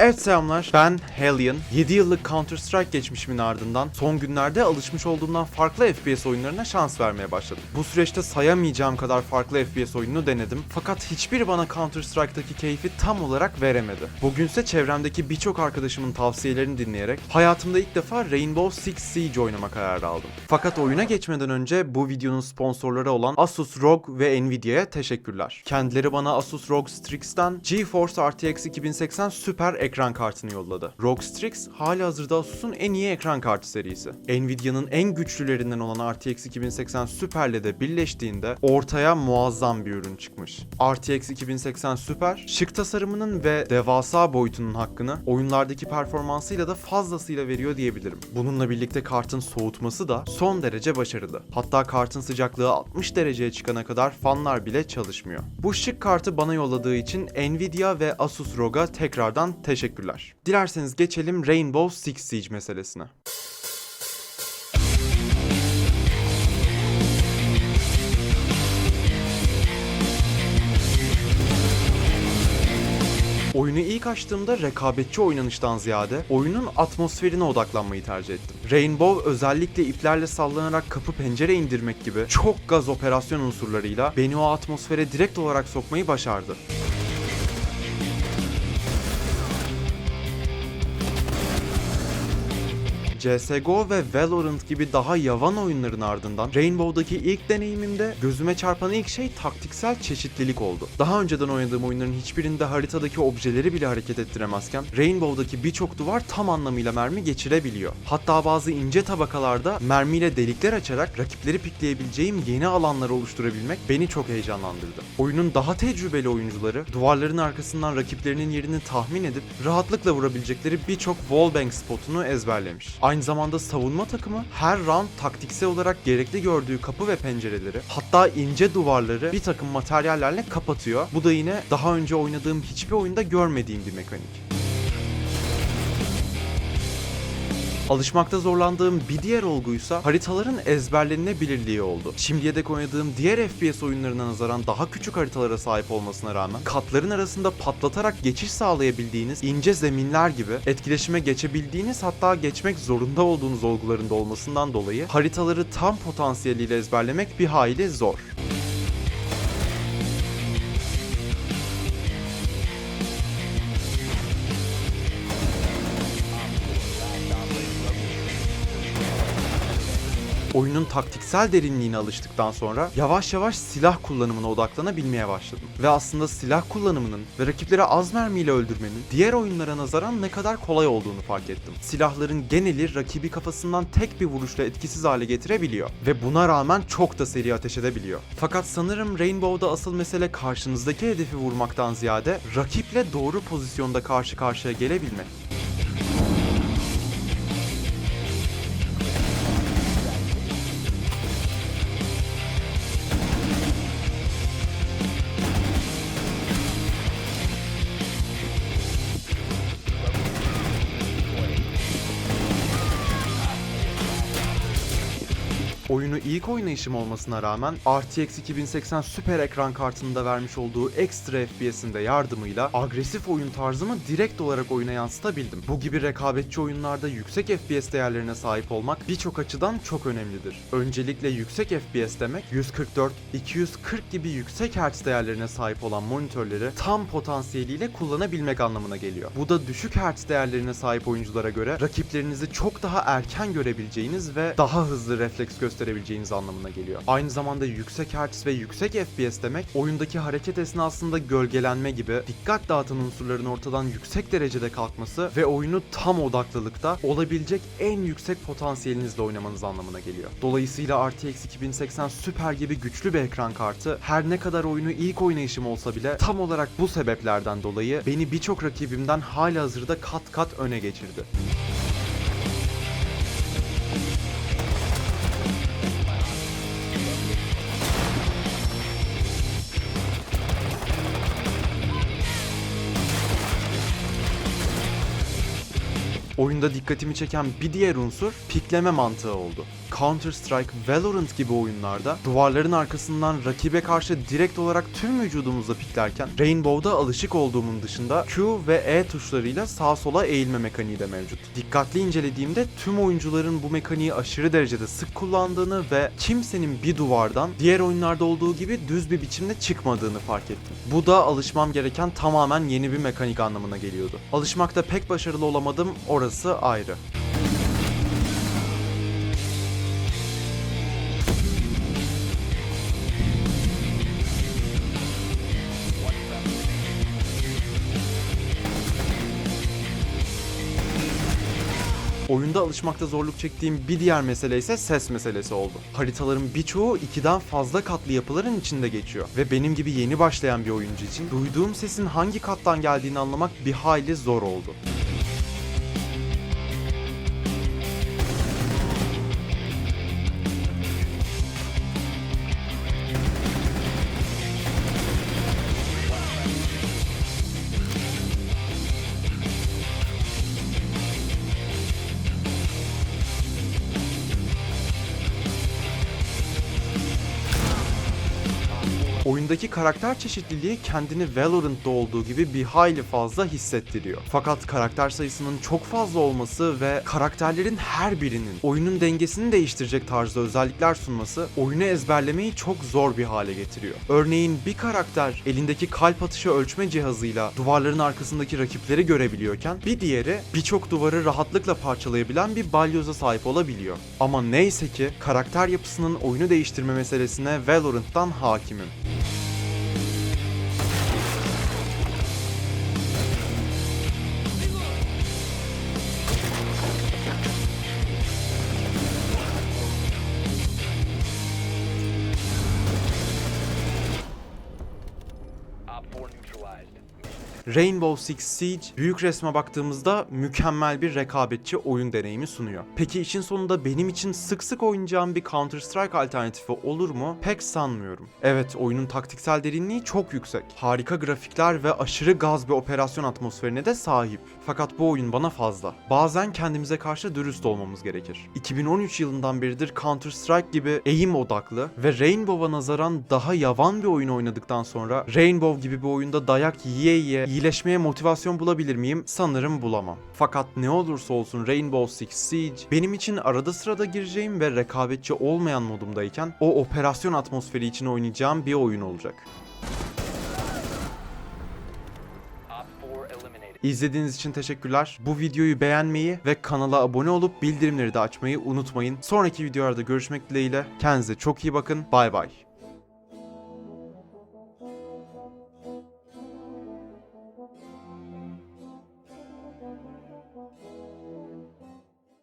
Evet selamlar ben Hellion. 7 yıllık Counter Strike geçmişimin ardından son günlerde alışmış olduğumdan farklı FPS oyunlarına şans vermeye başladım. Bu süreçte sayamayacağım kadar farklı FPS oyununu denedim fakat hiçbiri bana Counter Strike'daki keyfi tam olarak veremedi. Bugünse çevremdeki birçok arkadaşımın tavsiyelerini dinleyerek hayatımda ilk defa Rainbow Six Siege oynama kararı aldım. Fakat oyuna geçmeden önce bu videonun sponsorları olan Asus ROG ve Nvidia'ya teşekkürler. Kendileri bana Asus ROG Strix'ten GeForce RTX 2080 süper ekran kartını yolladı. ROG Strix hali hazırda Asus'un en iyi ekran kartı serisi. Nvidia'nın en güçlülerinden olan RTX 2080 Super ile de birleştiğinde ortaya muazzam bir ürün çıkmış. RTX 2080 Super, şık tasarımının ve devasa boyutunun hakkını oyunlardaki performansıyla da fazlasıyla veriyor diyebilirim. Bununla birlikte kartın soğutması da son derece başarılı. Hatta kartın sıcaklığı 60 dereceye çıkana kadar fanlar bile çalışmıyor. Bu şık kartı bana yolladığı için Nvidia ve Asus ROG'a tekrardan teşekkürler. Dilerseniz geçelim Rainbow Six Siege meselesine. Oyunu ilk açtığımda rekabetçi oynanıştan ziyade oyunun atmosferine odaklanmayı tercih ettim. Rainbow özellikle iplerle sallanarak kapı pencere indirmek gibi çok gaz operasyon unsurlarıyla beni o atmosfere direkt olarak sokmayı başardı. CSGO ve Valorant gibi daha yavan oyunların ardından Rainbow'daki ilk deneyimimde gözüme çarpan ilk şey taktiksel çeşitlilik oldu. Daha önceden oynadığım oyunların hiçbirinde haritadaki objeleri bile hareket ettiremezken Rainbow'daki birçok duvar tam anlamıyla mermi geçirebiliyor. Hatta bazı ince tabakalarda mermiyle delikler açarak rakipleri pikleyebileceğim yeni alanlar oluşturabilmek beni çok heyecanlandırdı. Oyunun daha tecrübeli oyuncuları duvarların arkasından rakiplerinin yerini tahmin edip rahatlıkla vurabilecekleri birçok wallbang spotunu ezberlemiş. Aynı zamanda savunma takımı her round taktiksel olarak gerekli gördüğü kapı ve pencereleri hatta ince duvarları bir takım materyallerle kapatıyor. Bu da yine daha önce oynadığım hiçbir oyunda görmediğim bir mekanik. Alışmakta zorlandığım bir diğer olguysa haritaların ezberlenebilirliği oldu. Şimdiye dek oynadığım diğer FPS oyunlarına nazaran daha küçük haritalara sahip olmasına rağmen katların arasında patlatarak geçiş sağlayabildiğiniz ince zeminler gibi etkileşime geçebildiğiniz hatta geçmek zorunda olduğunuz olgularında olmasından dolayı haritaları tam potansiyeliyle ezberlemek bir hayli zor. Oyunun taktiksel derinliğine alıştıktan sonra yavaş yavaş silah kullanımına odaklanabilmeye başladım. Ve aslında silah kullanımının ve rakipleri az mermiyle öldürmenin diğer oyunlara nazaran ne kadar kolay olduğunu fark ettim. Silahların geneli rakibi kafasından tek bir vuruşla etkisiz hale getirebiliyor ve buna rağmen çok da seri ateş edebiliyor. Fakat sanırım Rainbow'da asıl mesele karşınızdaki hedefi vurmaktan ziyade rakiple doğru pozisyonda karşı karşıya gelebilmek. Oyunu ilk oynayışım olmasına rağmen RTX 2080 süper ekran kartında vermiş olduğu ekstra FPS'in de yardımıyla agresif oyun tarzımı direkt olarak oyuna yansıtabildim. Bu gibi rekabetçi oyunlarda yüksek FPS değerlerine sahip olmak birçok açıdan çok önemlidir. Öncelikle yüksek FPS demek 144, 240 gibi yüksek hertz değerlerine sahip olan monitörleri tam potansiyeliyle kullanabilmek anlamına geliyor. Bu da düşük hertz değerlerine sahip oyunculara göre rakiplerinizi çok daha erken görebileceğiniz ve daha hızlı refleks gösterebileceğiniz anlamına geliyor. Aynı zamanda yüksek hertz ve yüksek FPS demek oyundaki hareket esnasında gölgelenme gibi dikkat dağıtan unsurların ortadan yüksek derecede kalkması ve oyunu tam odaklılıkta olabilecek en yüksek potansiyelinizle oynamanız anlamına geliyor. Dolayısıyla RTX 2080 Super gibi güçlü bir ekran kartı her ne kadar oyunu ilk oynayışım olsa bile tam olarak bu sebeplerden dolayı beni birçok rakibimden hali hazırda kat kat öne geçirdi. Oyunda dikkatimi çeken bir diğer unsur pikleme mantığı oldu. Counter Strike, Valorant gibi oyunlarda duvarların arkasından rakibe karşı direkt olarak tüm vücudumuzla piklerken Rainbow'da alışık olduğumun dışında Q ve E tuşlarıyla sağa sola eğilme mekaniği de mevcut. Dikkatli incelediğimde tüm oyuncuların bu mekaniği aşırı derecede sık kullandığını ve kimsenin bir duvardan diğer oyunlarda olduğu gibi düz bir biçimde çıkmadığını fark ettim. Bu da alışmam gereken tamamen yeni bir mekanik anlamına geliyordu. Alışmakta pek başarılı olamadım, orası ayrı. Oyunda alışmakta zorluk çektiğim bir diğer mesele ise ses meselesi oldu. Haritaların birçoğu ikiden fazla katlı yapıların içinde geçiyor ve benim gibi yeni başlayan bir oyuncu için duyduğum sesin hangi kattan geldiğini anlamak bir hayli zor oldu. Oyundaki karakter çeşitliliği kendini Valorant'ta olduğu gibi bir hayli fazla hissettiriyor. Fakat karakter sayısının çok fazla olması ve karakterlerin her birinin oyunun dengesini değiştirecek tarzda özellikler sunması oyunu ezberlemeyi çok zor bir hale getiriyor. Örneğin bir karakter elindeki kalp atışı ölçme cihazıyla duvarların arkasındaki rakipleri görebiliyorken bir diğeri birçok duvarı rahatlıkla parçalayabilen bir balyoza sahip olabiliyor. Ama neyse ki karakter yapısının oyunu değiştirme meselesine Valorant'tan hakimim. Rainbow Six Siege büyük resme baktığımızda mükemmel bir rekabetçi oyun deneyimi sunuyor. Peki işin sonunda benim için sık sık oynayacağım bir Counter Strike alternatifi olur mu? Pek sanmıyorum. Evet oyunun taktiksel derinliği çok yüksek. Harika grafikler ve aşırı gaz bir operasyon atmosferine de sahip. Fakat bu oyun bana fazla. Bazen kendimize karşı dürüst olmamız gerekir. 2013 yılından beridir Counter Strike gibi eğim odaklı ve Rainbow'a nazaran daha yavan bir oyun oynadıktan sonra Rainbow gibi bir oyunda dayak yiye yiye iyileşmeye motivasyon bulabilir miyim? Sanırım bulamam. Fakat ne olursa olsun Rainbow Six Siege benim için arada sırada gireceğim ve rekabetçi olmayan modumdayken o operasyon atmosferi için oynayacağım bir oyun olacak. Op 4 eliminated. İzlediğiniz için teşekkürler. Bu videoyu beğenmeyi ve kanala abone olup bildirimleri de açmayı unutmayın. Sonraki videolarda görüşmek dileğiyle. Kendinize çok iyi bakın. Bay bay.